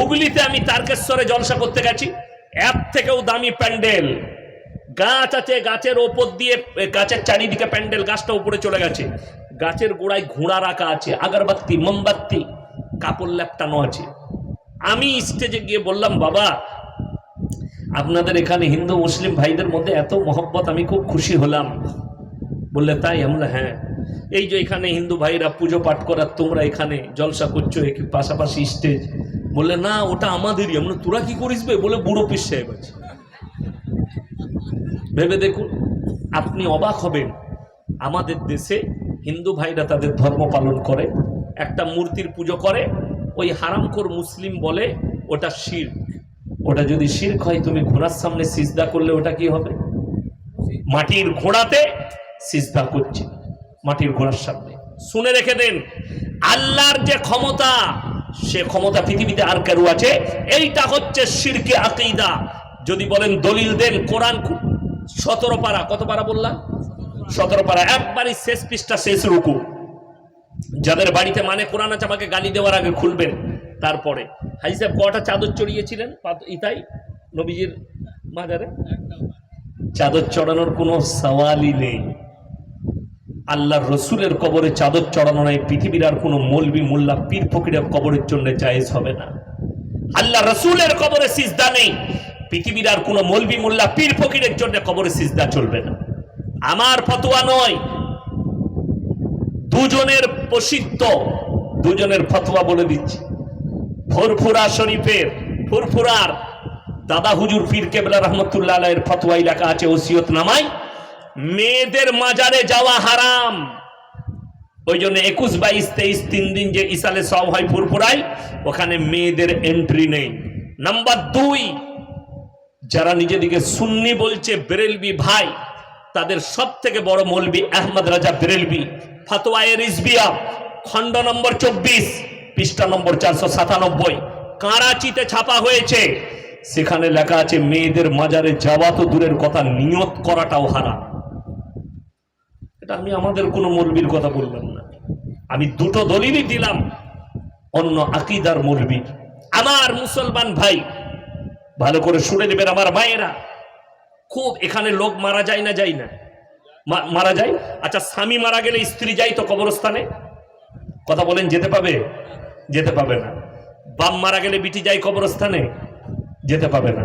হুগলিতে আমি তারকেশ্বরে জলসা করতে গেছি। এর থেকেও দামি প্যান্ডেল। গাছ আছে গাছের ওপর দিয়ে, গাছের চারিদিকে প্যান্ডেল, গাছটা উপরে চলে গেছে। গাছের গোড়ায় ঘোড়া রাখা আছে, আগরবাতি, মোমবাতি, কাপড় ল্যাপটানো আছে। আমি স্টেজে গিয়ে বললাম, বাবা, আপনাদের এখানে হিন্দু, মুসলিম ভাইদের মধ্যে এত মহব্বত, আমি খুব খুশি হলাম। বললে, তাই? আমরা হ্যাঁ। এই যে এখানে হিন্দু ভাইরা পুজো পাঠ করার, তোমরা এখানে জলসা করছ পাশাপাশি স্টেজ বললে না, ওটা আমাদেরই। আমরা তোরা কি করিস বে? বলে, বুড়ো পিস সাহেব আছে। ভেবে দেখুন, আপনি অবাক হবেন, আমাদের দেশে হিন্দু ভাইরা তাদের ধর্ম পালন করে, একটা মূর্তির পুজো করে, ওই হারামখোর মুসলিম বলে, ওটা শির্ক। ওটা যদি শির্ক হয়, তুমি ঘোড়ার সামনে সিজদা করলে ওটা কি হবে? মাটির ঘোড়াতে সিজদা করছে, মাটির ঘোড়ার সামনে। শুনে রেখে দেন, আল্লাহর যে ক্ষমতা সে ক্ষমতা পৃথিবীতে আর কেউ আছে? এইটা হচ্ছে শিরকে আকিদা। যদি বলেন দলিল দেন, কোরআন সতেরো পারা, কত পারা বললাম? সতেরো পারা। একবারই শেষ পৃষ্ঠা, শেষ রুকু। যাদের বাড়িতে মানে কোরআন আছে, আমাকে গালি দেওয়ার আগে খুলবেন তারপরে। হাই সাহেব, কটা চাদর চড়িয়েছিলেন? ইতাই? নবীজির মাজারে? চাদর চড়ানোর কোনো সওয়ালই নেই। আল্লাহর রসুলের কবরে চাদর চড়ানো নাই, পৃথিবীর আর কোনো মলবি মোল্লা পীর ফকিরের কবরের জন্য জায়েজ হবে না। আল্লাহ রসুলের কবরে সিজদা নেই, পৃথিবীর আর কোনো মলবি মোল্লা পীর ফকিরের জন্য কবরে সিজদা চলবে না। আমার ফতোয়া নয়, দুজনের প্রসিদ্ধ, দুজনের ফতোয়া বলে দিচ্ছি। ফুরফুরা শরীফের, ফুরফুরার দাদা হুজুর পীর কেবলা রহমতুল্লাহ এর ফতোয়াই লেখা আছে ওসিয়ত নামায় মেয়েদের মাজারে যাওয়া হারাম। ওই জন্য একুশ বাইশ, তেইশ, তিন দিন যে ইসালে সব হয় ফুরফুরাই ওখানে মেয়েদের এন্ট্রি নেই। নাম্বার দুই, যারা নিজেদিকে সুন্নি বলছে, বেরেলবি ভাই, তাদের সব থেকে বড় মৌলবি আহমদ রাজা বেরেলবি। ফাতোয়ায়ে রিজবিয়া খণ্ড নম্বর চব্বিশ, পৃষ্ঠা নম্বর চারশো সাতানব্বই। কারাচিতে ছাপা হয়েছে। সেখানে লেখা আছে, মেয়েদের মাজারে যাওয়া তো দূরের কথা, নিয়ত করাটাও হারাম। এটা আমি আমাদের কোনো মৌলবির কথা বললাম না। আমি দুটো দলিলই দিলাম, অন্য আকিদার মৌলবির। আমার মুসলমান ভাই, ভালো করে শুনে নেবেন আমার মায়েরা। খুব এখানে লোক মারা যায় না যায় না। মারা যায়? আচ্ছা স্বামী মারা গেলে স্ত্রী যাই তো কবরস্থানে? কথা বলেন, যেতে পাবে? যেতে পাবে না। বাম মারা গেলে বিটি যায় কবরস্থানে? যেতে পাবে না।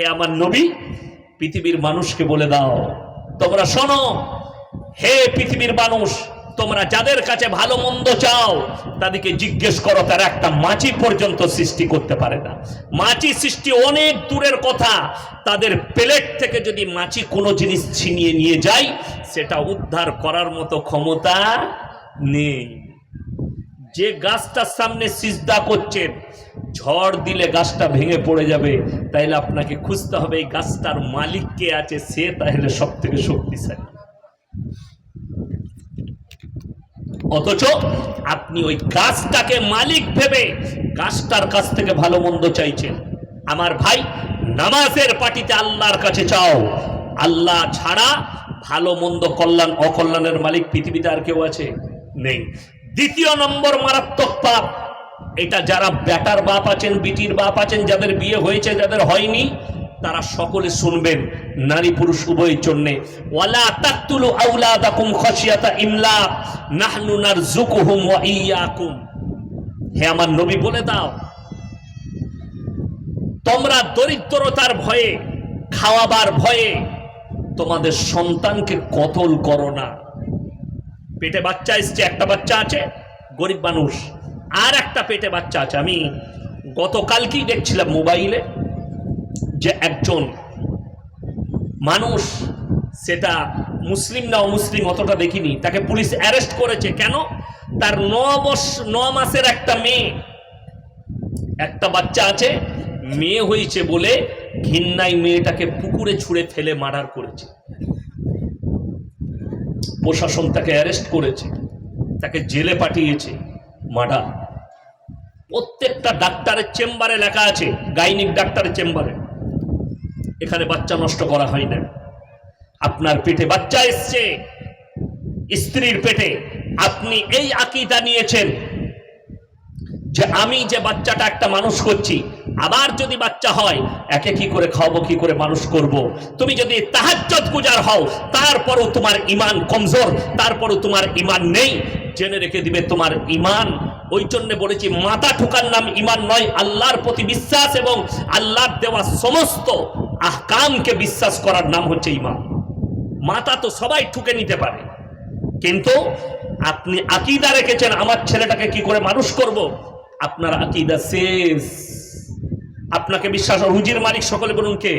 হে আমার নবী, পৃথিবীর মানুষকে বলে দাও। তোমরা শোনো, হে পৃথিবীর মানুষ, তোমরা যাদের কাছে ভালো মন্দ চাও, তাদেরকে জিজ্ঞেস করো, তারা একটা মাছি পর্যন্ত সৃষ্টি করতে পারে না। মাছি সৃষ্টি অনেক দূরের কথা। তাদের প্লেট থেকে যদি মাছি কোনো জিনিস ছিনিয়ে নিয়ে যায়, সেটা উদ্ধার করার মতো ক্ষমতা নেই। যে গাছটার সামনে সিজদা করছেন ঝড় দিলে গাছটা ভেঙে পড়ে যাবে, তাইলে আপনাকে খুঁজতে হবে এই গাছটার মালিক কে আছে, সে তাহলে সব থেকে শক্তিশালী। অথচ আপনি ওই গাছটাকে মালিক ভেবে গাছটার কাছ থেকে ভালো মন্দ চাইছেন। আমার ভাই, নামাজের পার্টিতে আল্লাহর কাছে চাও। আল্লাহ ছাড়া ভালো মন্দ কল্যাণ, অকল্যাণের মালিক পৃথিবীতে আর কেউ আছে? নেই। দ্বিতীয় নম্বর মারাত্মক পাপ এটা যারা বেটার বাপ আছেন, বিটির বাপ আছেন, যাদের বিয়ে হয়েছে, যাদের হয়নি, তারা সকলে শুনবেন নারী পুরুষ উভয়ের জন্য। ওয়ালা তাকতুলু আউলাদাকুম খাশিয়াতা ইমলাক নাহনু নারযুকুহুম ওয়া ইয়াকুম। হে আমার নবী, বলে দাও, তোমরা দরিদ্রতার ভয়ে, খাওয়াবার ভয়ে, তোমাদের সন্তানকে কতল করো না। পেটে বাচ্চা এসছে, একটা বাচ্চা আছে, গরিব মানুষ। আর একটা পেটে বাচ্চা আছে। আমি গতকালকেই দেখছিলাম মোবাইলে যে একজন মানুষ, সেটা মুসলিম না অমুসলিম অতটা দেখিনি, তাকে পুলিশ অ্যারেস্ট করেছে। কেন? তার ন বস, ন মাসের একটা মেয়ে, একটা বাচ্চা আছে, মেয়ে হয়েছে বলে ঘিন্নাই মেয়েটাকে পুকুরে ছুঁড়ে ফেলে মার্ডার করেছে। প্রশাসন তাকে অ্যারেস্ট করেছে, তাকে জেলে পাঠিয়েছে। মার্ডার প্রত্যেকটা ডাক্তারের চেম্বারে লেখা আছে, গাইনিক ডাক্তারের চেম্বারে। এখানে বাচ্চা নষ্ট করা হয় না। আপনার পেটে বাচ্চা এসছে, স্ত্রীর পেটে। আপনি এই আকিদা নিয়েছেন যে আমি যে বাচ্চাটা একটা মানুষ করছি আবার যদি বাচ্চা হয়, একে কি করে খাওয়াবো, কি করে মানুষ করব। তুমি যদি তাহাজ্জত গুজার হও, তারপরও তোমার ইমান কমজোর, তারপরও তোমার ইমান নেই। জেনে রেখে দিবে তোমার ইমান ওই জন্য বলেছি, মাথা ঠুকার নাম ইমান নয়, আল্লাহর প্রতি বিশ্বাস এবং আল্লাহর দেওয়া সমস্ত আহকামকে বিশ্বাস করার নাম হচ্ছে ইমান মাথা তো সবাই ঠুকে নিতে পারে। কিন্তু আপনি আকিদা রেখেছেন, আমার ছেলেটাকে কি করে মানুষ করব? আপনার আকিদা শেষ। আপনাকে বিশ্বাস রুজির মালিক সকলে বলুন কে?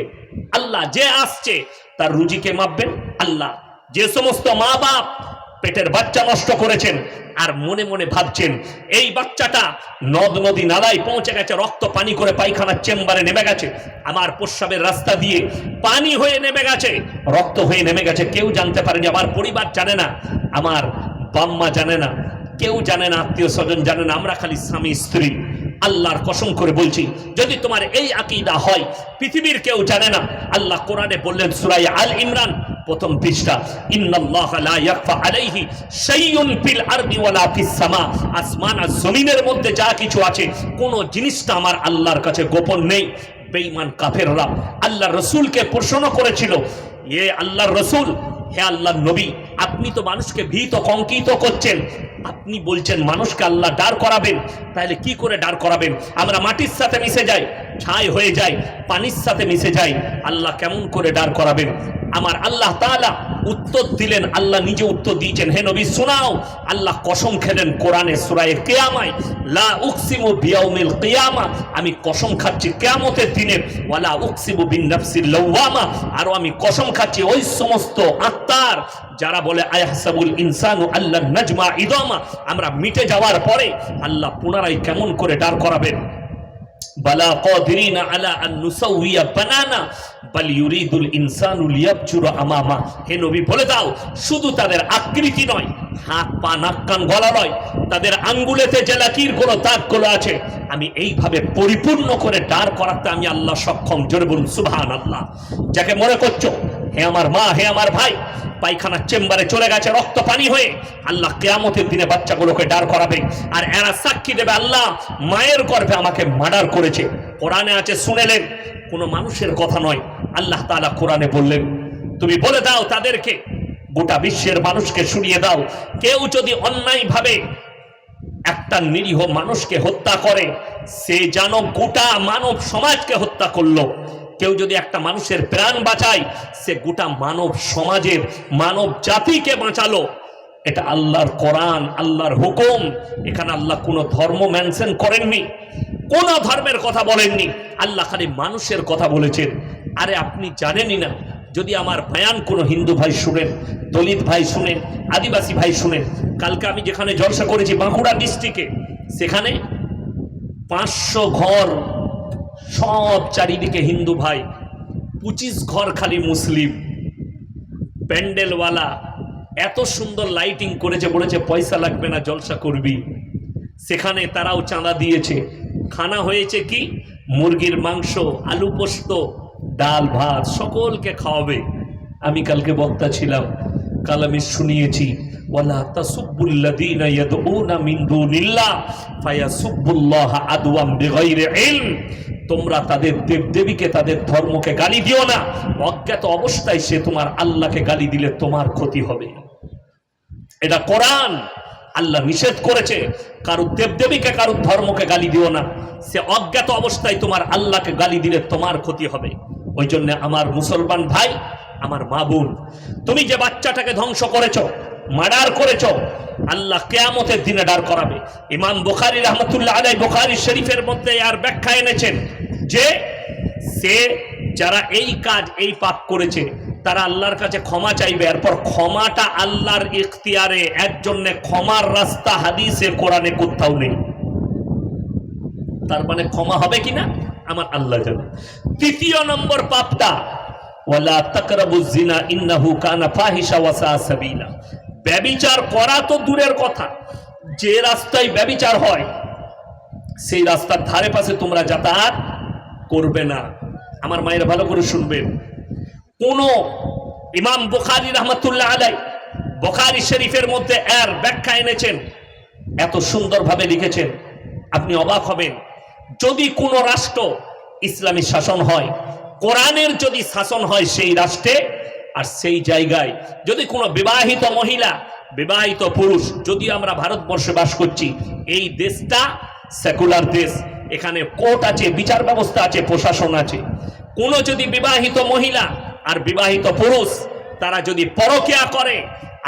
আল্লাহ যে আসছে, তার রুজিকে মাপবেন আল্লাহ। যে সমস্ত মা বাপ পেটের বাচ্চা নষ্ট করেছেন আর মনে মনে ভাবছেন, এই বাচ্চাটা নদ নদী নালায় পৌঁছে গেছে, রক্ত পানি করে পায়খানার চেম্বারে নেমে গেছে। আমার প্রস্রাবের রাস্তা দিয়ে পানি হয়ে নেমে গেছে, রক্ত হয়ে নেমে গেছে। কেউ জানতে পারেনি, আমার পরিবার জানে না, আমার বাম্মা জানে না, কেউ জানে না, আত্মীয় স্বজন জানে না, আমরা খালি স্বামী, স্ত্রী। আল্লাহর কসম করে বলছি, যদি তোমার এই আকিদা হয়, পৃথিবীর কেউ জানে না। আল্লাহ কোরআনে বললেন সুরাই আল ইমরান, প্রথম পৃষ্ঠা আলাইহি আসমান আর জমিনের মধ্যে যা কিছু আছে, কোন জিনিসটা আমার আল্লাহর কাছে গোপন নেই। বেঈমান কাফেররা আল্লাহ রসুলকে প্রশ্ন করেছিল, এ আল্লাহর রসুল, হে আল্লাহ নবী আপনি তো মানুষকে ভীত কঙ্কিত করছেন। আপনি বলছেন মানুষকে আল্লাহ ডার করাবেন। তাহলে কি করে ডার করাবেন? আমরা মাটির সাথে মিশে যাই, ছাই হয়ে যাই, পানির সাথে মিশে যাই। আল্লাহ কেমন করে ডার করাবেন? আমার আল্লাহ তাআলা উত্তর দিলেন, আল্লাহ নিজে উত্তর দিয়েছেন, হে নবী, শোনাও। আল্লাহ কসম খেলেন কোরআনে সূরায়ে কেয়ামায়, লা উকসিমু বিয়াউমিল কেয়ামা। আমি কসম খাচ্ছি কেয়ামতের দিনের ওয়ালা উকসিমু বিন নাফসিল লাওয়ামা। আর আমি কসম খাচ্ছি ওই সমস্ত আত্মার যারা বলে আয়াহসাবুল ইনসানু আল্লাহ নাজমা ইদামা আমরা মিটে যাওয়ার পরে আল্লাহ পুনরায় কেমন করে ডার করাবেন? বালা দাও, শুধু তাদের আকৃতি নয় কান, গলা নয়, তাদের আঙ্গুলেতে যে লাকির কোনো দাগগুলো আছে, আমি এইভাবে পরিপূর্ণ করে দাঁড় করাতে আমি আল্লাহ সক্ষম। জোরে বলুন সুবহান আল্লাহ যাকে মনে করছ হে আমার মা, হে আমার ভাই পায়খানার চেম্বারে চলে গেছে রক্ত পানি হয়ে। আল্লাহ কেয়ামতের দিনে বাচ্চাগুলোকে ডার করাবে আর এরা সাক্ষী দেবে আল্লাহ মায়ের গর্ভে আমাকে মার্ডার করেছে। কোরআনে আছে, শুনেলেন, কোনো মানুষের কথা নয়। আল্লাহ তাআলা কোরআনে বললেন, তুমি বলে দাও তাদেরকে, গোটা বিশ্বের মানুষকে শুনিয়ে দাও। কেউ যদি অন্যায়ভাবে একটা নিরীহ মানুষকে হত্যা করে, সে যেন গোটা মানব সমাজকে হত্যা করল। কেউ যদি একটা মানুষের প্রাণ বাঁচায়, সে গোটা মানব সমাজের, মানব জাতিকে বাঁচালো। এটা আল্লাহর কোরআন, আল্লাহর হুকুম। এখানে আল্লাহ কোনো ধর্ম মেনশন করেননি, কোন ধর্মের কথা বলেননি। আল্লাহ খালি মানুষের কথা বলেছেন। আরে আপনি জানেনই না, যদি আমার বয়ান কোনো হিন্দু ভাই শুনেন, দলিত ভাই শুনেন, আদিবাসী ভাই শুনেন, কালকে আমি যেখানে জলসা করেছি বাঁকুড়া ডিস্ট্রিক্টে সেখানে পাঁচশো ঘর সব চারিদিকে হিন্দু ভাই, পঁচিশ ঘর খালি মুসলিম। প্যান্ডেলওয়ালা এত সুন্দর লাইটিং করেছে, বলেছে পয়সা লাগবে না, জলসা করবি। সেখানে তারাও চাঁদা দিয়েছে। খানা হয়েছে কি? মুরগির মাংস, আলু পোস্ত, ডাল, ভাত, সকলকে খাওয়াবে। আমি কালকে বক্তা ছিলাম, কাল আমি শুনিয়েছি, ওয়ালা ইলম। তোমরা তাদের দেবদেবীকে, তাদের ধর্মকে গালি দিও না। অজ্ঞাত অবস্থায় সে তোমার আল্লাহকে গালি দিলে তোমার ক্ষতি হবে। এটা কোরআন। আল্লাহ নিষেধ করেছে কারও দেবদেবীকে কারও ধর্মকে গালি দিও না। সে অজ্ঞাত অবস্থায় তোমার আল্লাহকে গালি দিলে তোমার ক্ষতি হবে। ওই জন্য আমার মুসলমান ভাই, আমার মা বোন, তুমি যে বাচ্চাটাকে ধ্বংস করেছ মার্ডার করেছ, আল্লাহ কেয়ামতের দিনে ডার করাবে। ইমাম বুখারী রহমতুল্লাহ আলাই বুখারী শরীফের মধ্যে আর ব্যাখ্যা এনেছেন যে, সে যারা এই কাজ এই পাপ করেছে, তারা আল্লাহর কাছে ক্ষমা চাইবে। এরপর ক্ষমাটা আল্লাহর ইখতিয়ারে, এর জন্য ক্ষমার রাস্তা হাদিসে, কোরআনে কোথাও নেই। তার মানে ক্ষমা হবে কিনা? আমার আল্লাহ জানে। তৃতীয় নম্বর পাপটা, ওয়ালা তাকরাবু জিনা ইন্নাহু কানা ফাহিশা ওয়া সাআ সাবিলা। ব্যভিচার করা তো দূরের কথা। যে রাস্তায় ব্যভিচার হয়, সেই রাস্তার ধারে পাশে তোমরা যাতায়াত করবে না। আমার মায়ের ভালো করে শুনবেন। কোন ইমাম বুখারি রহমতুল্লাহ আলাই বোখারি শরীফের মধ্যে এর ব্যাখ্যা এনেছেন, এত সুন্দরভাবে লিখেছেন, আপনি অবাক হবেন। যদি কোনো রাষ্ট্র ইসলামী শাসন হয়, কোরআনের যদি শাসন হয়, সেই রাষ্ট্রে আর সেই জায়গায় যদি কোনো বিবাহিত মহিলা, বিবাহিত পুরুষ যদি আমরা ভারতবর্ষে বাস করছি, এই দেশটা সেকুলার দেশ। এখানে কোর্ট আছে, বিচার ব্যবস্থা আছে, প্রশাসন আছে। কোনো যদি বিবাহিত মহিলা আর বিবাহিত পুরুষ, তারা যদি পরকিয়া করে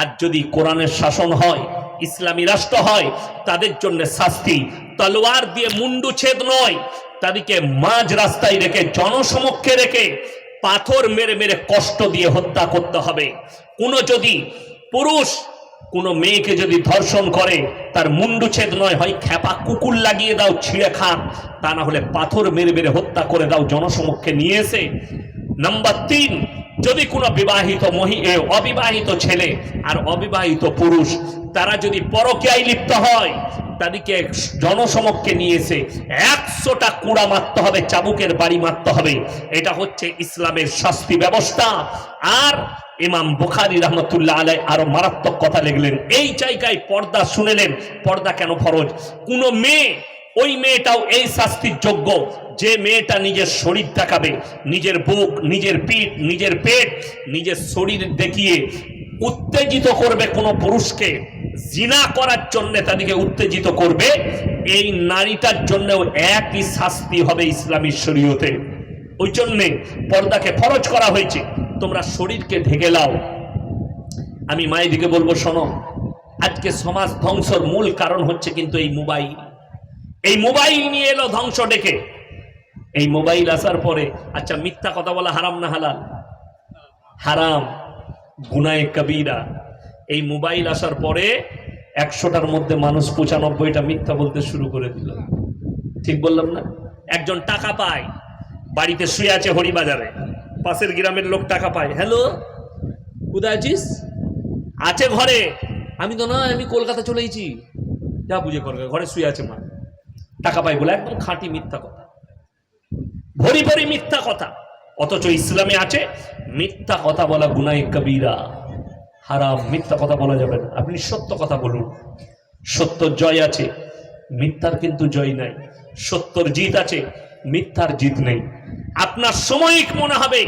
আর যদি কোরআনের শাসন হয়, ইসলামী রাষ্ট্র হয়, তাদের জন্য শাস্তি। তলোয়ার দিয়ে মুন্ডু ছেদ নয়, তাদেরকে মাঝ রাস্তায় রেখে, জনসমক্ষে রেখে পাথর মেরে মেরে কষ্ট দিয়ে হত্যা করতে হবে। কোনো যদি পুরুষ, কোনো মেয়েকে যদি ধর্ষণ করে, তার মুন্ডুচ্ছেদ নয়, হয় খ্যাপা কুকুর লাগিয়ে দাও ছিঁড়ে খান তা না হলে পাথর মেরে মেরে হত্যা করে দাও জনসমক্ষে নিয়ে এসে। নাম্বার তিন, যদি কোনো বিবাহিত মহি অবিবাহিত ছেলে আর অবিবাহিত পুরুষ, তারা যদি পরকীয়ায় লিপ্ত হয় তাদেরকে জনসমক্ষে নিয়ে এসে একশোটা কুড়া মারতে হবে, চাবুকের বাড়ি মারতে হবে। এটা হচ্ছে ইসলামের শাস্তি ব্যবস্থা। আর ইমাম বুখারি রহমতুল্লাহ আলাই আরও মারাত্মক কথা লিখলেন। এই জায়গায় পর্দা শুনেলেন, পর্দা কেন ফরজ? কোন মেয়ে, ওই মেয়েটাও এই শাস্তির যোগ্য। যে মেয়েটা নিজের শরীর দেখাবে, নিজের বুক, নিজের পিঠ, নিজের পেট, নিজের শরীর দেখিয়ে উত্তেজিত করবে কোনো পুরুষকে। জিনা করার জন্য তাদেরকে উত্তেজিত করবে। এই নারীটার জন্যও একই শাস্তি হবে ইসলামী শরীয়তে। ওই জন্যে পর্দাকে ফরজ করা হয়েছে। তোমরা শরীরকে ঢেকে লাও আমি মায়েদিকে বলব, শোনো, আজকে সমাজ ধ্বংসর মূল কারণ হচ্ছে কিন্তু এই মোবাইল। এই মোবাইল নিয়ে এলো ধ্বংস ডেকে। এই মোবাইল আসার পরে আচ্ছা মিথ্যা কথা বলা হারাম না হালাল? হারাম। গুনায় কবিরা। এই মোবাইল আসার পরে একশোটার মধ্যে মানুষ পঁচানব্বইটা মিথ্যা বলতে শুরু করে দিল। ঠিক বললাম না? একজন টাকা পায়, বাড়িতে শুয়ে আছে হরিবাজারে। পাশের গ্রামের লোক টাকা পায়। হ্যালো, কোথায় আছিস? আছে ঘরে। আমি তো না আমি কলকাতা চলে গেছি যা বুঝে কর, ঘরে শুয়ে আছে মা। টাকা পাই বলে একদম খাঁটি মিথ্যা কথা। ভরি ভরি মিথ্যা কথা। অথচ ইসলামে আছে, মিথ্যা কথা বলা গুনাই কবিরা। হারাম, মিথ্যা কথা বলা যাবে না। আপনি সত্য কথা বলুন। সত্য জয় আছে, মিথ্যার কিন্তু জয় নাই। সত্যর জিত আছে, মিথ্যার জিত নেই। আপনার সময়িক মনে হবে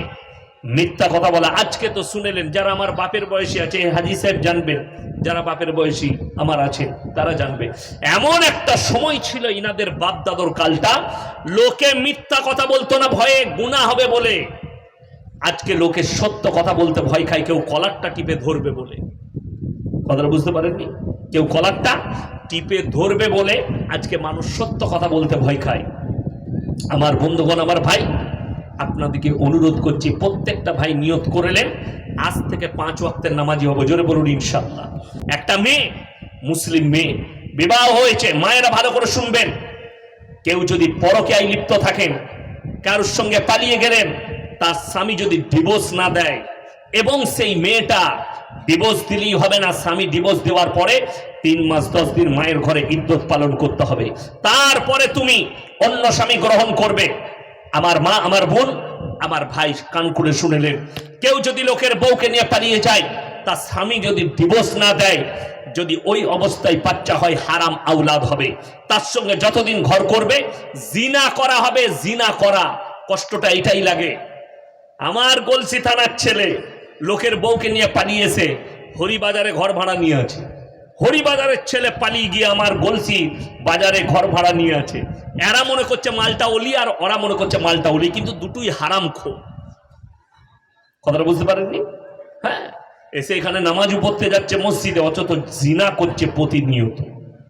মিথ্যা কথা বলা। আজকে তো শুনেলেন, যারা আমার বাপের বয়সী আছে হাজি সাহেব জানবেন যারা বাপের বয়সী, আমার আছে, তারা জানবে। এমন একটা সময় ছিল ইনাদের বাপ দাদর কালটা। লোকে মিথ্যা কথা বলতো না, ভয়ে গুণা হবে বলে। আজকে লোকে সত্য কথা বলতে ভয় খায়, কেউ কলারটা টিপে ধরবে বলে। কথাটা বুঝতে পারেননি? কেউ কলারটা টিপে ধরবে বলে, আজকে মানুষ সত্য কথা বলতে ভয় খায়। আমার বন্ধুগণ, আমার ভাই আপনাদেরকে অনুরোধ করছি, প্রত্যেকটা ভাই নিয়ত করেলেন আজ থেকে পাঁচ ওয়াক্তের নামাজি হব, জোরে বলুন ইনশাল্লাহ একটা মেয়ে, মুসলিম মেয়ে, বিবাহ হয়েছে, মায়েরা ভালো করে শুনবেন। কেউ যদি পরকীয়ায় লিপ্ত থাকেন, কারোর সঙ্গে পালিয়ে গেলেন, তার স্বামী যদি ডিভোর্স না দেয়, এবং সেই মেয়েটা ডিভোর্স দিলেই হবে না, স্বামী ডিভোর্স দেওয়ার পরে তিন মাস, দশ দিন মায়ের ঘরে ইদ্যত পালন করতে হবে। তারপরে তুমি অন্য স্বামী গ্রহণ করবে। আমার মা, আমার বোন, আমার ভাই কান করে শুনেলেন। কেউ যদি লোকের বউকে নিয়ে পালিয়ে যায়, তার স্বামী যদি ডিভোর্স না দেয়, যদি ওই অবস্থায় বাচ্চা হয়, হারাম আউলাদ হবে। তার সঙ্গে যতদিন ঘর করবে, জিনা করা হবে, জিনা করা। কষ্টটা এটাই লাগে। আমার গলসি থানার ছেলে লোকের বউকে নিয়ে পালিয়েছে, হরিবাজারে ঘর ভাড়া নিয়ে আছে। হরিবাজারের ছেলে পালিয়ে গিয়ে আমার গলসি বাজারে ঘর ভাড়া নিয়ে আছে। এরা মনে করছে মালটা ওলি আর ওরা মনে করছে মালটা ওলি কিন্তু দুটোই হারাম খো। কথাটা বুঝতে পারেননি? হ্যাঁ এসে এখানে নামাজ পড়তে যাচ্ছে মসজিদে, অথচ জিনা করছে প্রতিনিয়ত।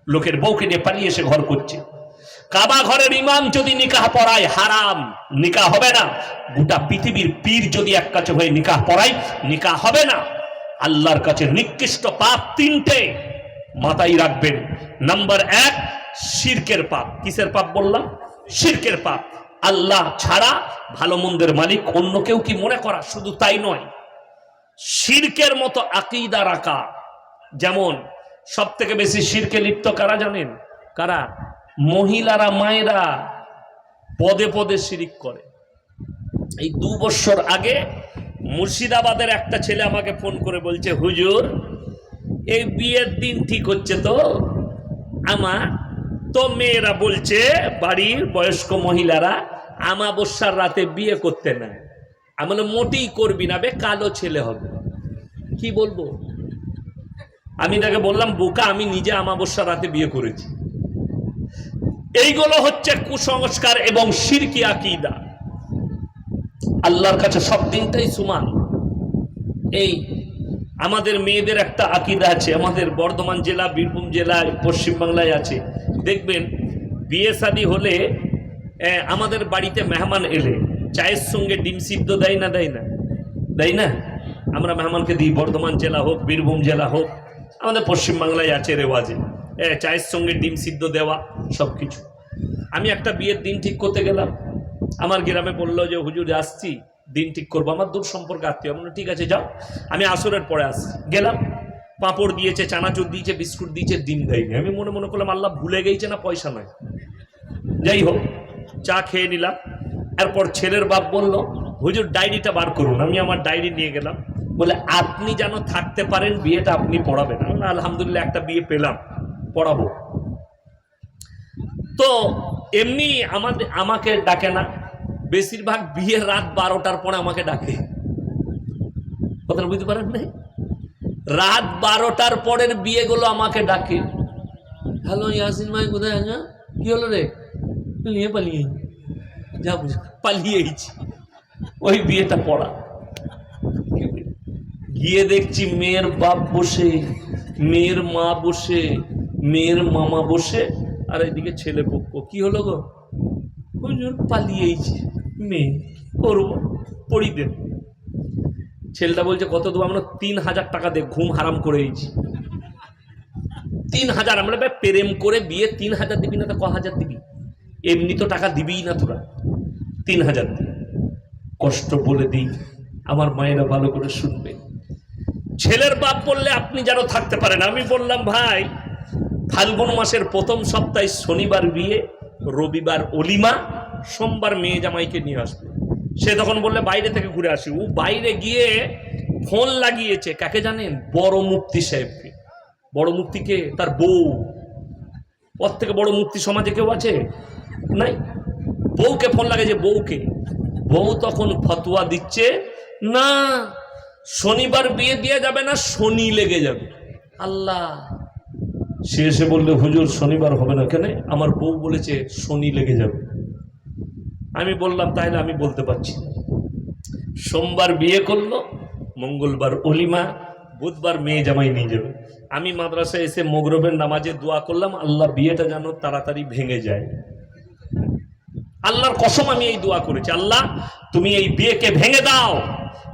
লোকের বউকে নিয়ে পালিয়ে এসে ঘর করছে। কাবা ঘরের ইমাম যদি নিকাহ পড়ায়, হারাম। নিকাহ হবে না। গোটা পৃথিবীর পীর যদি এক কাছে হয়ে নিকাহ পড়ায়, নিকাহ হবে না। আল্লাহর কাছে নিকৃষ্ট পাপ তিনটে। মাথায় রাখবেন। নাম্বার এক, শিরকের পাপ। কিসের পাপ বললাম? শিরকের পাপ। আল্লাহ ছাড়া ভালো মন্দের মালিক অন্য কেউ কি মনে করা? শুধু তাই নয়। শিরকের মতো আকিদা রাখা। যেমন সব থেকে বেশি শিরকে লিপ্ত কারা জানেন? কারা? মহিলারা, মায়েরা পদে পদে শিরিক করে। এই দু বছর আগে মুর্শিদাবাদের একটা ছেলে আমাকে ফোন করে বলছে, হুজুর এই বিয়ের দিন ঠিক হচ্ছে তো? আমার, তো মেয়েরা বলছে, বাড়ির বয়স্ক মহিলারা আমাবস্যার রাতে বিয়ে করতে নেয় আমি মোটেই করবি না বে, কালো ছেলে হবে। কি বলব? আমি তাকে বললাম, বোকা, আমি নিজে আমাবস্যার রাতে বিয়ে করেছি। এইগুলো হচ্ছে কুসংস্কার এবং সিরকি আকিদা। আল্লাহর কাছে সব দিনটাই সমান। এই আমাদের মেয়েদের একটা আকিদা আছে, আমাদের বর্ধমান জেলা, বীরভূম জেলায় পশ্চিমবাংলায় আছে। দেখবেন, বিয়ে শাদী হলে আমাদের বাড়িতে মেহমান এলে, চায়ের সঙ্গে ডিম সিদ্ধ দেয় না দেয় না? দেয় না? আমরা মেহমানকে দিই, বর্ধমান জেলা হোক, বীরভূম জেলা হোক, আমাদের পশ্চিমবাংলায় আছে রেওয়াজে। চায়ের সঙ্গে ডিম সিদ্ধ দেওয়া সব কিছু আমি একটা বিয়ের দিন ঠিক করতে গেলাম। আমার গ্রামে বলল যে, হুজুর, আসছি। দিন ঠিক করব। আমার দূর সম্পর্ক আত্মীয় আমি ঠিক আছে, যাও। আমি আসরের পরে আসছি। গেলাম, পাঁপড় দিয়েছে, চানাচুর দিয়েছে, বিস্কুট দিয়েছে ডিম দেয়নি। আমি মনে মনে করলাম, আল্লাহ ভুলে গেছে না, পয়সা নয় যাই হোক, চা খেয়ে নিলাম। এরপর ছেলের বাপ বলল, হুজুর, ডায়েরিটা বার করুন। আমি আমার ডায়েরি নিয়ে গেলাম। বলে, আপনি যেন থাকতে পারেন, বিয়েটা আপনি পড়াবেন। আমি আলহামদুলিল্লাহ, একটা বিয়ে পেলাম, পড়াবো। তো এমনি আমাদের, আমাকে ডাকে না। বেশিরভাগ বিয়ের রাত বারোটার পরে আমাকে ডাকে। কথাটা বুঝতে পারেন নাই? রাত বারোটার পরের বিয়েগুলো আমাকে ডাকে। হ্যালো, ইয়াসিন ভাই, কোথায় আছো? কি হলো রে? পালিয়ে পালিয়ে। যা বুঝ পালিয়েছি ওই বিয়েটা পড়া। গিয়ে দেখছি মেয়ের বাপ বসে, মেয়ের মা বসে, মেয়ের মামা বসে, আর এদিকে ছেলে পক্ষ। কি হলো গো? হুজুর পালিয়েছি মেয়ে করব পড়ি দেন ছেলেটা বলছে, কত দেবো আমরা তিন হাজার টাকা দে ঘুম হারাম করে করেছি তিন হাজার, আমরা বে প্রেম করে বিয়ে তিন হাজার দিবি না তো ক হাজার দিবি? এমনি তো টাকা দিবিই না তোরা। তিন হাজার দিবি কষ্ট বলে দিই, আমার মায়েরা ভালো করে শুনবে। ছেলের বাপ বললে আপনি যেন থাকতে পারেন। আমি বললাম, ভাই, ফাল্গুন মাসের প্রথম সপ্তাহে শনিবার বিয়ে রবিবার অলিমা, সোমবার মেয়ে জামাইকে নিয়ে আসবে। সে তখন বললে, বাইরে থেকে ঘুরে আসি। ও বাইরে গিয়ে ফোন লাগিয়েছে, কাকে জানেন? বড় মুক্তি সাহেবকে। বড় মুক্তিকে তার বউ। ওর থেকে বড় মুক্তি সমাজে কেউ আছে? নাই। বউকে ফোন লাগে যে, বউকে। বউ তখন ফতোয়া দিচ্ছে, না, শনিবার বিয়ে দিয়ে যাবে না, শনি লেগে যাবে। আল্লাহ! সে এসে বললে, হুজুর, শনিবার হবে না কেন? আমার বউ বলেছে, শনি লেগে যাবে। আমি বললাম, তাহলে আমি বলতে পারছি। সোমবার বিয়ে করল, মঙ্গলবার অলিমা, বুধবার মেয়ে জামাই নিয়ে যাবে। আমি মাদ্রাসায় এসে মগরবের নামাজে দোয়া করলাম, আল্লাহ বিয়েটা যেন তাড়াতাড়ি ভেঙে যায়। আল্লাহর কসম আমি এই দোয়া করেছি। আল্লাহ, তুমি এই বিয়েকে ভেঙে দাও।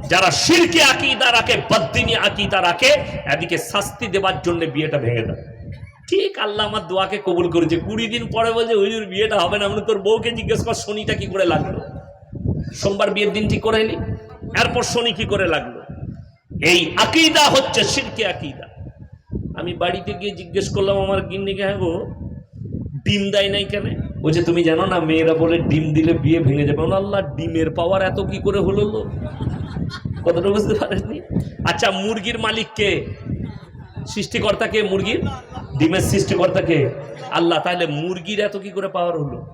যারা শিরকে আকিদা রাখে, বদ্দিনী আকিদা রাখে, এদিকে শাস্তি দেবার জন্য বিয়েটা ভেঙে দাও। আল্লাহ আমার দোয়াকে কবুল করেছে কুড়ি দিন পরে বলছে, হুজুর, বিয়েটা হবে না। মানে তোর বউকে জিজ্ঞেস কর, শনিটা কি করে লাগল? সোমবার বিয়ের দিন ঠিক করে এলি? এরপর শনি কি করে লাগল? এই আকিদা হচ্ছে শিরকে আকিদা। আমি বাড়িতে গিয়ে জিজ্ঞেস করলাম, আমার গিন্নিকে হ্যাঁ গো। ডিম দেয় নাই কেন? বলছে, তুমি জানো না, মেয়েরা বলে ডিম দিলে বিয়ে ভেঙে যাবে। আল্লাহ, ডিমের পাওয়ার এত কি করে হলো লো? কথাটা বুঝতে পারেননি? আচ্ছা মুরগির মালিক কে? সৃষ্টিকর্তা কে মুরগির? ডিমের সৃষ্টিকর্তা কে আল্লাহ, তাহলে মুরগির এত কি করে পাওয়ার হলো?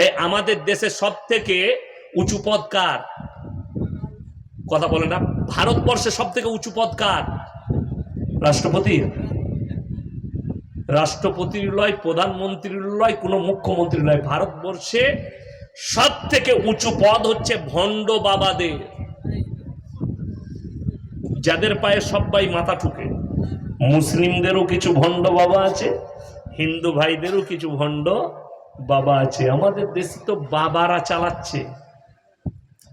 এই আমাদের দেশে সব থেকে উঁচু পদ কার? কথা বলে না ভারতবর্ষে সব থেকে উঁচু পদ কার? রাষ্ট্রপতি? রাষ্ট্রপতির লয় প্রধানমন্ত্রীর লয় কোনো মুখ্যমন্ত্রী লয় ভারতবর্ষে সব থেকে উঁচু পদ হচ্ছে ভণ্ড বাবাদের। যাদের পায়ে সবাই মাথা ঠুকে। মুসলিমদেরও কিছু ভণ্ড বাবা আছে হিন্দু ভাইদেরও কিছু ভণ্ড বাবা আছে। আমাদের দেশে তো বাবারা চালাচ্ছে।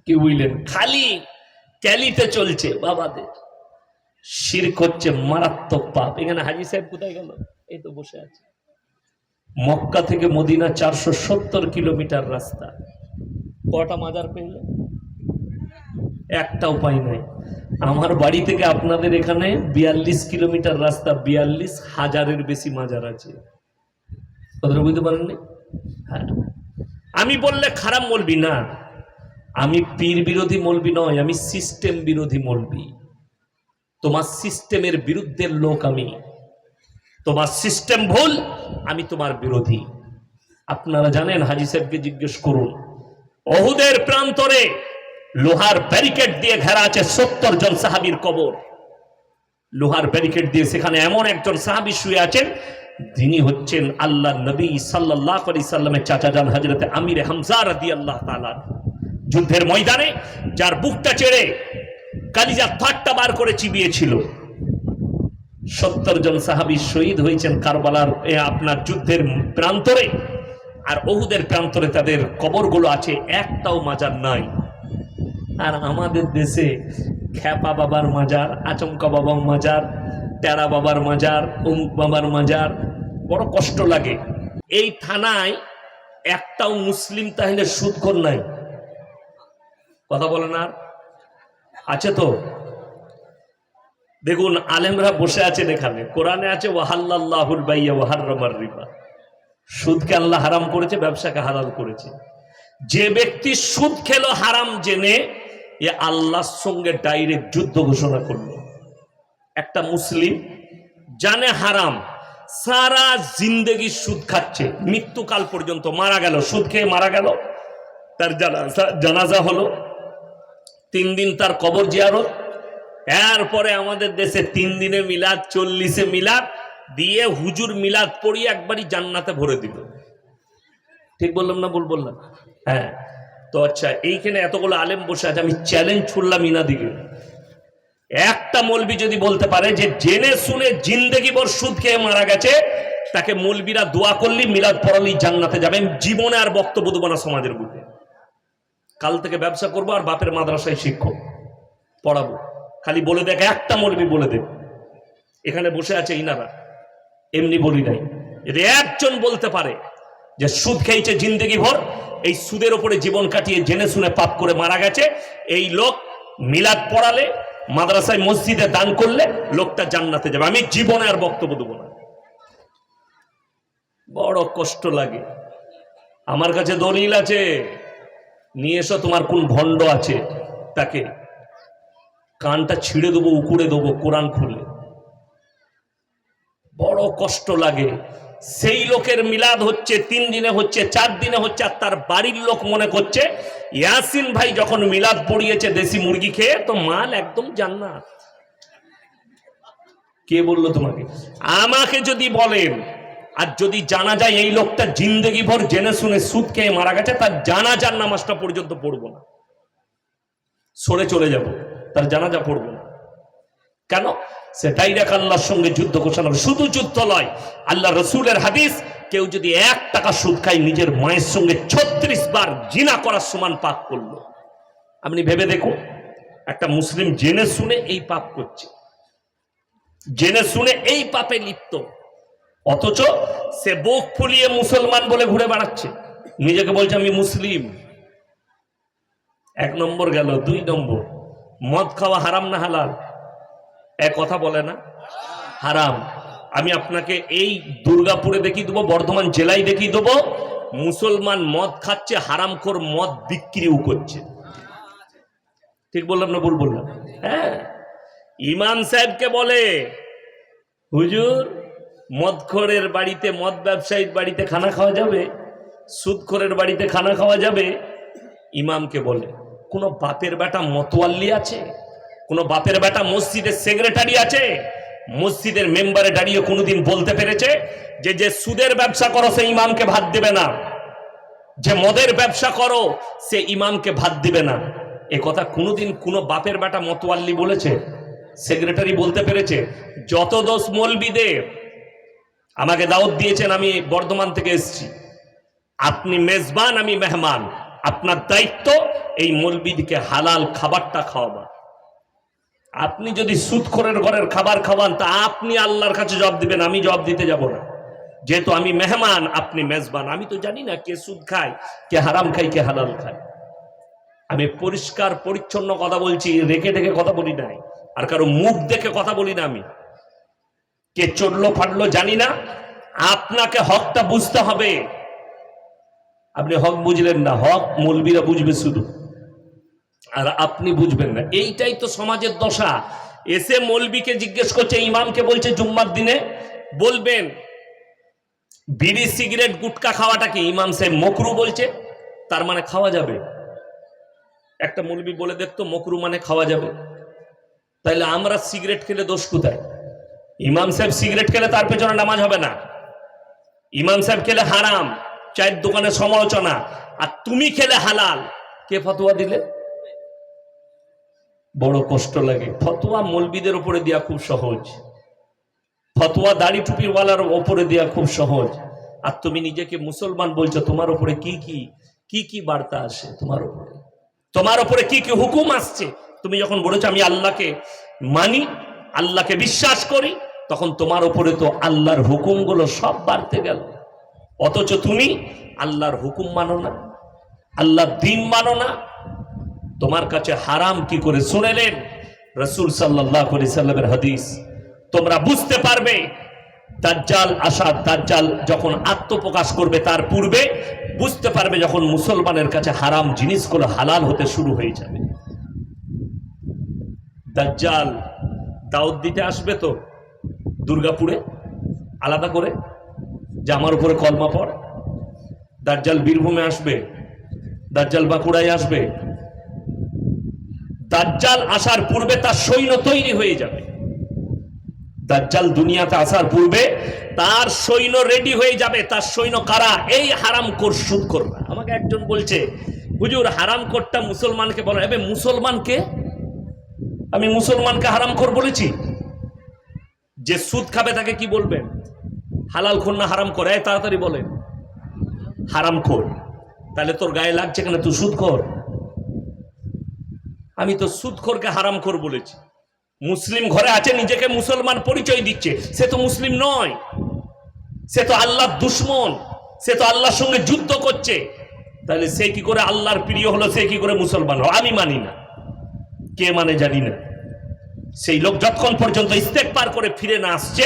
কি বুঝলেন? খালি ক্যালিতে চলছে বাবাদের। শিরক হচ্ছে মারাত্মক পাপ। এখানে হাজি সাহেব কোথায় গেল? এই তো বসে আছে। মক্কা থেকে মদিনা চারশো সত্তর কিলোমিটার রাস্তা। কটা মাজার পেলে? একটা উপায় নাই। আমার বাড়ি থেকে আপনাদের এখানে বিয়াল্লিশ কিলোমিটার রাস্তা, বিয়াল্লিশ হাজারের বেশি মাজার আছে। কথাটা বুঝতে পারেননি? হ্যাঁ। আমি বললে খারাপ বলবি না। আমি পীর বিরোধী মলবি নয়, আমি সিস্টেম বিরোধী মলবি। তোমার সিস্টেমের বিরুদ্ধের লোক আমি। তোমার সিস্টেম ভুল, আমি তোমার বিরোধী। আপনারা জানেন, হাজি সাহেবকে জিজ্ঞেস করুন, অহুদের প্রান্তরে লোহার ব্যারিকেড দিয়ে ঘেরা আছে সত্তর জন সাহাবির কবর। লোহার ব্যারিকেড দিয়ে সেখানে এমন একজন সাহাবি শুয়ে আছেন, যিনি হচ্ছেন আল্লাহ নবী সাল্লাহ আলি সাল্লামের চাচা যান হজরতে আমির হামজা রাদি আল্লাহ তালার যুদ্ধের ময়দানে যার বুকটা চেড়ে কালিজা ফাটটা বার করে চিবিয়েছিল সত্তর জন সাহাবি শহীদ হয়েছেন কারবালার আপনার যুদ্ধের প্রান্তরে, আর ওহুদের প্রান্তরে তাদের কবরগুলো আছে, একটাও মাজার নাই। আর আমাদের দেশে খ্যাপা বাবার মাজার, আচমকা বাবার মাজার, টেরা বাবার মাজার, অমুক বাবার মাজার, বড় কষ্ট লাগে। এই থানায় একটাও মুসলিম তাহলে সুদখোর নাই। কথা বলেন আর? আছে তো? দেখুন, আলেমরা বসে আছেন এখানে। কোরআনে আছে ওয়াহাল্লাহুল বাইয়া ওয়াহার রিবা। সুদকে আল্লাহ হারাম করেছে, ব্যবসাকে হালাল করেছে। যে ব্যক্তি সুদ খেলো হারাম জেনে এ আল্লাহর সঙ্গে ডাইরেক্ট যুদ্ধ ঘোষণা করল। একটা মুসলিম জানে হারাম, সারা জিন্দেগি সুদ খাচ্ছে, মৃত্যুকাল পর্যন্ত মারা গেল, সুদ খেয়ে মারা গেল, তার জানাজা হলো, তিন দিন তার কবর জিয়ারত, এরপরে আমাদের দেশে তিন দিনে মিলাদ, চল্লিশে মিলাদ, দিয়ে হুজুর মিলাদ পড়িয়ে একবারই জান্নাতে ভরে দিল। ঠিক বললাম না ভুল বললাম? হ্যাঁ। তো আচ্ছা এইখানে এতগুলো আলেম বসে আছে, আমি চ্যালেঞ্জ ছুড়লাম ইনাদিকে। একটা মলবি যদি বলতে পারে যে, জেনে শুনে জিন্দেগি বর সুদ খেয়ে মারা গেছে, তাকে মলবিরা দোয়া করলি মিলাদ পড়ালি জান্নাতে যাবে। জীবনে আর বক্তব্য দেবো না সমাজের বুকে। কাল থেকে ব্যবসা করব আর বাপের মাদ্রাসায় শিক্ষক। পড়াবো। খালি বলে দেখ, একটা মলবি বলে দেখ এখানে বসে আছে ইনারা। এমনি বলি নাই। যদি একজন বলতে পারে যে, সুদ খেয়েছে জিন্দেগি ভর এই সুদের ওপরে জীবন কাটিয়ে জেনে শুনে পাপ করে মারা গেছে। এই লোক মিলাদ পড়ালে, মাদ্রাসায় মসজিদে দান করলে লোকটা জান্নাতে যাবে। আমি জীবনে আর বক্তব্য দেবো না। বড় কষ্ট লাগে। আমার কাছে দলিল আছে। নিয়ে এসো তোমার কোন ভণ্ড আছে তাকে। কানটা ছিঁড়ে দেবো, উকুড়ে দেবো কোরআন খুলে বড় কষ্ট লাগে। সেই লোকের মিলাদ হচ্ছে, তিন দিনে হচ্ছে, চার দিনে হচ্ছে, আর তার বাড়ির লোক মনে করছে, ইয়াসিন ভাই যখন মিলাদ পড়িয়েছে দেশি মুরগি খেয়ে, তো মাল একদম জান্নাত। কে বলল তোমাকে? আমাকে যদি বলেন, আর যদি জানা যায় এই লোকটা জিন্দগি ভর জেনে শুনে সুদ খেয়ে মারা গেছে, তার জানাজার নামাজটা পর্যন্ত পড়ব না। সরে চলে যাব, তার জানাজা পড়ব না। কেন? সে ডাইরেক্ট আল্লাহর সঙ্গে যুদ্ধ ঘোষণা। শুধু যুদ্ধ নয় আল্লাহ রসুলের হাদিস, কেউ যদি এক টাকা সুদ খায়, নিজের মায়ের সঙ্গে ছত্রিশ বার জিনা করার সমান পাপ করল। আপনি ভেবে দেখুন, একটা মুসলিম জেনে শুনে এই পাপ করছে। জেনে শুনে এই পাপে লিপ্ত। অথচ সে বুক ফুলিয়ে মুসলমান বলে ঘুরে বেড়াচ্ছে। নিজেকে বলছে, আমি মুসলিম। এক নম্বর গেল, দুই নম্বর, মদ খাওয়া হারাম না হালাল। এক কথা বলে না। হারাম। আমি আপনাকে এই দুর্গাপুরে দেখিয়ে দেবো, বর্ধমান জেলায় দেখিয়ে দেবো, মুসলমান মদ খাচ্ছে, হারামখোর মদ বিক্রিও করছে। ঠিক বললাম না ভুল বললাম? হ্যাঁ। ইমাম সাহেবকে বলে, হুজুর, মদখোরের বাড়িতে, মদ ব্যবসায়ীর বাড়িতে খানা খাওয়া যাবে, সুদখোরের বাড়িতে খানা খাওয়া যাবে? ইমামকে বলে, কোনো বাপের বেটা মতোয়াল্লি আছে? কোনো বাপের বেটা মসজিদের সেক্রেটারি আছে? মসজিদের মেম্বারে দাঁড়িয়ে কোনোদিন বলতে পেরেছে যে যে সুদের ব্যবসা করো, সে ইমামকে ভাত দেবে না। যে মদের ব্যবসা করো, সে ইমামকে ভাত দিবে না। এ কথা কোনোদিন কোনো বাপের বেটা মতোয়াল্লি বলেছে? সেক্রেটারি বলতে পেরেছে? যত দোষ মলবিদে, আমাকে দাওয়াত দিয়েছেন, আমি বর্ধমান থেকে এসেছি। আপনি মেজবান, আমি মেহমান। আপনার দায়িত্ব এই মলবিদকে হালাল খাবারটা খাওয়াবা আপনি যদি সুদখোরের ঘরের খাবার খাওয়ান, তা আপনি আল্লাহর কাছে জবাব দিবেন, আমি জবাব দিতে যাব না। যেহেতু আমি মেহমান, আপনি মেজবান। আমি তো জানি না কে সুদ খায়, কে হারাম খায়, কে হালাল খায়। আমি পরিষ্কার, পরিচ্ছন্ন কথা বলছি, রেখে রেখে কথা বলি নাই। আর কারও মুখ দেখে কথা বলি না আমি। কে চলল ফাটলো জানি না। আপনাকে হকটা বুঝতে হবে। আপনি হক বুঝলেন না, হক মৌলবীরা বুঝবে শুধু। আর আপনি বুঝবেন না। এইটাই তো সমাজের দশা। এসে মৌলবীকে জিজ্ঞেস করছে, ইমামকে বলছে, জুম্মার দিনে বলবেন, বিড়ি, সিগারেট, গুটকা খাওয়াটা কি? ইমাম সাহেব মকরু বলছে, তার মানে খাওয়া যাবে। একটা মৌলবী বলে দেখতো, মকরু মানে খাওয়া যাবে। তাইলে আমরা সিগারেট খেলে দোষ কোথায়? ইমাম সাহেব সিগারেট খেলে তার পেছনে নামাজ হবে না। ইমাম সাহেব খেলে হারাম, চায়ের দোকানে সমালোচনা। আর তুমি খেলে হালাল। কে ফতোয়া দিলে? বড় কষ্ট লাগে। ফতোয়া মলবিদের উপরে দেওয়া খুব সহজ। ফতোয়া দাড়ি টুপিওয়ালার ওপরে দেওয়া খুব সহজ। আর তুমি নিজেকে মুসলমান বলছো, তোমার উপরে কি কি কি কি বার্তা আসে তোমার উপরে? তোমার উপরে কি কি হুকুম আসছে? তুমি যখন বলেছ, আমি আল্লাহকে মানি, আল্লাহকে বিশ্বাস করি, তখন তোমার উপরে তো আল্লাহর হুকুমগুলো সব বাড়তে গেল। অথচ তুমি আল্লাহর হুকুম মানো না, আল্লাহর দিন মানো না তোমার কাছে হারাম কি করে শুনেলেন? রসুল সাল্লাহ সাল্লামের হাদিস। তোমরা বুঝতে পারবে, দাজ্জাল আসাদ, দাজ্জাল যখন আত্মপ্রকাশ করবে তার পূর্বে, বুঝতে পারবে যখন মুসলমানের কাছে হারাম জিনিসগুলো হালাল হতে শুরু হয়ে যাবে। দাজ্জাল দাউদ দিতে আসবে তো দুর্গাপুরে, আলাদা করে যে আমার উপরে কলমা পড়। দাজ্জাল বীরভূমে আসবে, দাজ্জাল বাঁকুড়ায় আসবে দাজ্জাল আসার পূর্বে তার সৈন্য তৈরি হয়ে যাবে। দাজ্জাল দুনিয়াতে আসার পূর্বে তার সৈন্য রেডি হয়ে যাবে। তার সৈন্য কারা? এই হারাম কোর সুদ করবে আমাকে একজন বলছে, হুজুর, হারাম করটা মুসলমানকে বলে এবে মুসলমানকে আমি মুসলমানকে হারাম কর বলেছি? যে সুদ খাবে তাকে কি বলবেন? হালাল খোর না হারাম করে তাড়াতাড়ি বলেন। হারাম খোর। তাহলে তোর গায়ে লাগছে কেন? তুই সুদ কর আমি তো সুদখোরকে হারাম খোর বলেছি। মুসলিম ঘরে আছে, নিজেকে মুসলমান পরিচয় দিচ্ছে। সে তো মুসলিম নয়। সে তো আল্লাহর দুশ্মন। সে তো আল্লাহর সঙ্গে যুদ্ধ করছে। তাহলে সে কি করে আল্লাহর প্রিয় হলো, সে কি করে মুসলমান হলো? আমি মানি না। কে মানে জানি না। সেই লোক যতক্ষণ পর্যন্ত ইস্তেক পার করে ফিরে না আসছে,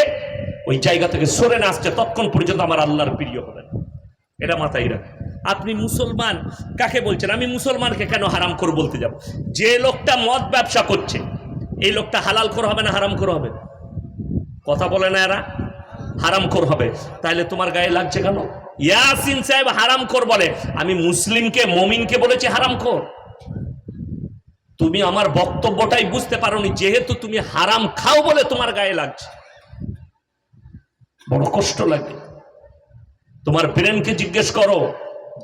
ওই জায়গা থেকে সরে না আসছে, ততক্ষণ পর্যন্ত আমার আল্লাহর প্রিয় হবে এটা মাথায় রাখ। আপনি মুসলমান কাকে বলছেন? আমি মুসলমানকে কেন হারাম কর বলতে যাব? যে লোকটা মদ ব্যবসা করছে, এই লোকটা হালাল কর হবে না হারাম কর হবে? কথা বলে না এরা, হারাম কর হবে। তাহলে তোমার গায়ে লাগছে কেন? ইয়াসিন সাহেব হারাম কর বলে, আমি মুসলিমকে, মমিনকে বলেছি হারাম কর তুমি আমার বক্তব্যটাই বুঝতে পারোনি, যেহেতু তুমি হারাম খাও বলে তোমার গায়ে লাগছে। বড় কষ্ট লাগে। তোমার ব্রেনকে জিজ্ঞেস করো।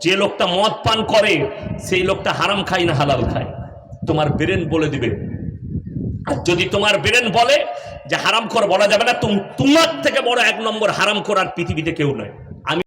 যে লোকটা মদ পান করে, সেই লোকটা হারাম খায় না হালাল খায়। তোমার ব্রেন বলে দিবে। আর যদি তোমার ব্রেন বলে যে হারাম কর বলা যাবে না, তুম, তোমার থেকে বড় এক নম্বর হারাম করার পৃথিবীতে কেউ নয়।